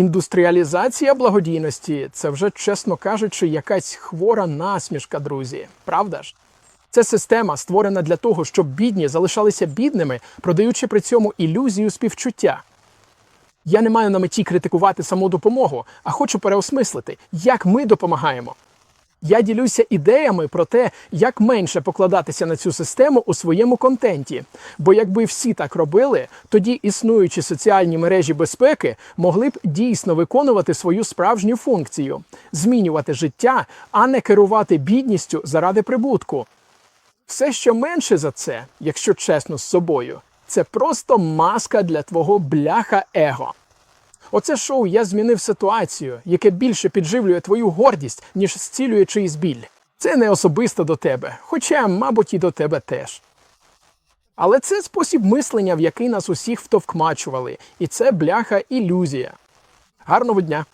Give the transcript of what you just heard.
Індустріалізація благодійності це вже, чесно кажучи, якась хвора насмішка, друзі. Правда ж? Це система створена для того, щоб бідні залишалися бідними, продаючи при цьому ілюзію співчуття. Я не маю на меті критикувати саму допомогу, а хочу переосмислити, як ми допомагаємо. Я ділюся ідеями про те, як менше покладатися на цю систему у своєму контенті. Бо якби всі так робили, тоді існуючі соціальні мережі безпеки могли б дійсно виконувати свою справжню функцію змінювати життя, а не керувати бідністю заради прибутку. Все, що менше за це, якщо чесно з собою, це просто маска для твого бляха его. Оце шоу я змінив ситуацію, яке більше підживлює твою гордість, ніж зцілює чиїсь біль. Це не особисто до тебе, хоча, мабуть, і до тебе теж. Але це спосіб мислення, в який нас усіх втовкмачували, і це бляха ілюзія. Гарного дня!